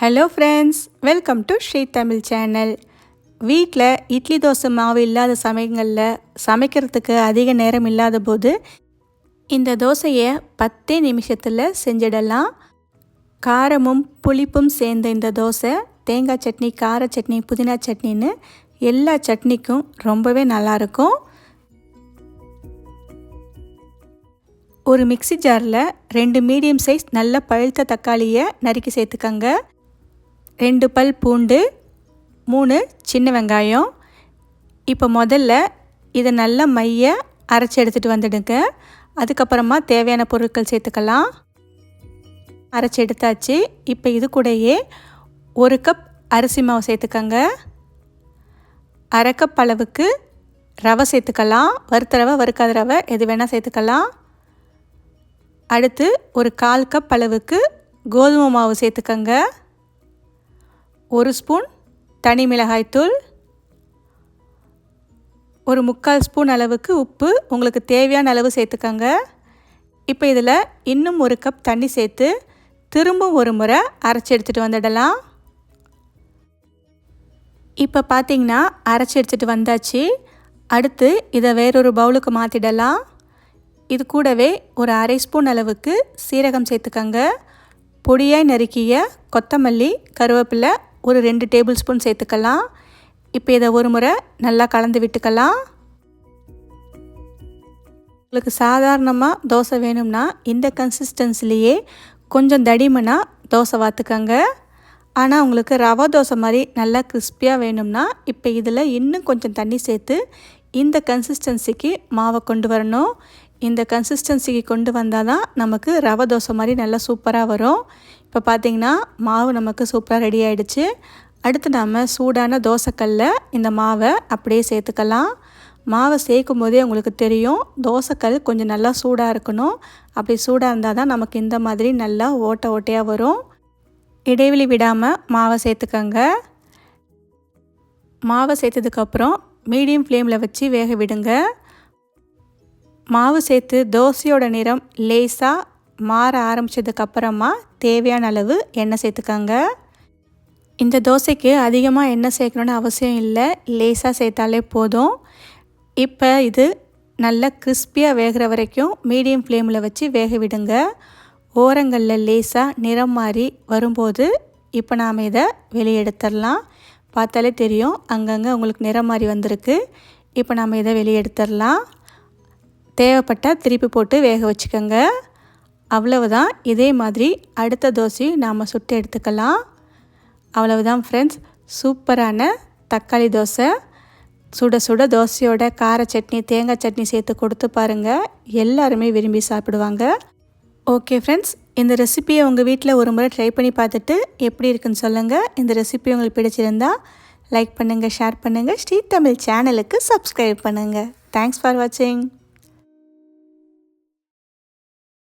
Hello friends welcome to Sri Tamil channel வீட்டில் இட்லி தோசை மாவு இல்லாத சமயங்களில் சமைக்கிறதுக்கு அதிக நேரம் இல்லாத போது இந்த தோசையை பத்தே நிமிஷத்தில் செஞ்சிடலாம். காரமும் புளிப்பும் சேர்ந்த இந்த தோசை தேங்காய் சட்னி கார சட்னி புதினா சட்னின்னு எல்லா சட்னிக்கும் ரொம்பவே நல்லாயிருக்கும். ஒரு மிக்சி ஜாரில் ரெண்டு மீடியம் சைஸ் நல்ல பழுத்த தக்காளியை நறுக்கி சேர்த்துக்கங்க. ரெண்டு பல் பூண்டு மூணு சின்ன வெங்காயம். இப்போ முதல்ல இதை நல்லா மைய அரைச்சி எடுத்துகிட்டு வந்துடுங்க. அதுக்கப்புறமா தேவையான பொருட்கள் சேர்த்துக்கலாம். அரைச்சி எடுத்தாச்சு. இப்போ இது கூடயே ஒரு கப் அரிசி மாவு சேர்த்துக்கங்க. அரை கப் அளவுக்கு ரவை சேர்த்துக்கலாம். வறுத்த ரவை வறுக்காத ரவை எது வேணால் சேர்த்துக்கலாம். அடுத்து ஒரு கால் கப் அளவுக்கு கோதுமை மாவு சேர்த்துக்கங்க. ஒரு ஸ்பூன் தனி மிளகாய்த்தூள் ஒரு முக்கால் ஸ்பூன் அளவுக்கு உப்பு. உங்களுக்கு தேவையான அளவு சேர்த்துக்கோங்க. இப்போ இதில் இன்னும் ஒரு கப் தண்ணி சேர்த்து திரும்பவும் ஒரு முறை அரைச்சி எடுத்துகிட்டு வந்துடலாம். இப்போ பார்த்தீங்கன்னா அரைச்சி எடுத்துகிட்டு வந்தாச்சு. அடுத்து இதை வேறொரு பவுலுக்கு மாற்றிடலாம் இது கூடவே ஒரு அரை ஸ்பூன் அளவுக்கு சீரகம் சேர்த்துக்கங்க. பொடியாய் நறுக்கிய கொத்தமல்லி கருவேப்பிலை ஒரு ரெண்டு டேபிள் ஸ்பூன் சேர்த்துக்கலாம். இப்போ இதை ஒரு முறை நல்லா கலந்து விட்டுக்கலாம். உங்களுக்கு சாதாரணமாக தோசை வேணும்னா இந்த கன்சிஸ்டன்சிலேயே கொஞ்சம் தடிமனாக தோசை வாத்துக்கங்க. ஆனால் உங்களுக்கு ரவா தோசை மாதிரி நல்லா கிறிஸ்பியாக வேணும்னா இப்போ இதில் இன்னும் கொஞ்சம் தண்ணி சேர்த்து இந்த கன்சிஸ்டன்சிக்கு மாவை கொண்டு வரணும். இந்த கன்சிஸ்டன்சிக்கு கொண்டு வந்தால் தான் நமக்கு ரவை தோசை மாதிரி நல்லா சூப்பராக வரும். இப்போ பார்த்திங்கன்னா மாவு நமக்கு சூப்பராக ரெடி ஆகிடுச்சு அடுத்து நாம் சூடான தோசைக்கல்ல இந்த மாவை அப்படியே சேர்த்துக்கலாம். மாவை சேர்க்கும் போதே உங்களுக்கு தெரியும் தோசைக்கல் கொஞ்சம் நல்லா சூடாக இருக்கணும். அப்படி சூடாக இருந்தால் தான் நமக்கு இந்த மாதிரி நல்லா ஓட்டை ஓட்டையாக வரும். இடைவெளி விடாமல் மாவை சேர்த்துக்கங்க. மாவை சேர்த்ததுக்கப்புறம் மீடியம் ஃப்ளேமில் வச்சு வேக விடுங்க. மாவு சேர்த்து தோசையோட நிறம் லேசாக மாற ஆரம்பித்ததுக்கப்புறமா தேவையான அளவு எண்ணெய் சேர்த்துக்கங்க. இந்த தோசைக்கு அதிகமாக எண்ணெய் சேர்க்கணுன்னு அவசியம் இல்லை. லேசாக சேர்த்தாலே போதும். இப்போ இது நல்லா கிறிஸ்பியாக வேகிற வரைக்கும் மீடியம் ஃப்ளேமில் வச்சு வேக விடுங்க. ஓரங்களில் லேசாக நிறம் மாறி வரும்போது இப்போ நாம் இதை வெளியே எடுத்துடலாம். பார்த்தாலே தெரியும் அங்கங்கே உங்களுக்கு நிறம் மாறி வந்திருக்கு. இப்போ நாம் இதை வெளியே எடுத்துடலாம். தேவைப்பட்டால் திருப்பி போட்டு வேக வச்சுக்கோங்க. அவ்வளவுதான். இதே மாதிரி அடுத்த தோசையும் நாம் சுட்டு எடுத்துக்கலாம். அவ்வளவுதான் ஃப்ரெண்ட்ஸ் சூப்பரான தக்காளி தோசை. சுட சுட தோசையோட கார சட்னி தேங்காய் சட்னி சேர்த்து கொடுத்து பாருங்கள் எல்லாருமே விரும்பி சாப்பிடுவாங்க. ஓகே ஃப்ரெண்ட்ஸ் இந்த ரெசிப்பியை உங்கள் வீட்டில் ஒரு முறை ட்ரை பண்ணி பார்த்துட்டு எப்படி இருக்குன்னு சொல்லுங்கள் இந்த ரெசிபி உங்களுக்கு பிடிச்சிருந்தா லைக் பண்ணுங்கள் ஷேர் பண்ணுங்கள் ஸ்ரீ தமிழ் சேனலுக்கு சப்ஸ்கிரைப் பண்ணுங்கள் தேங்க்ஸ் ஃபார் வாட்சிங்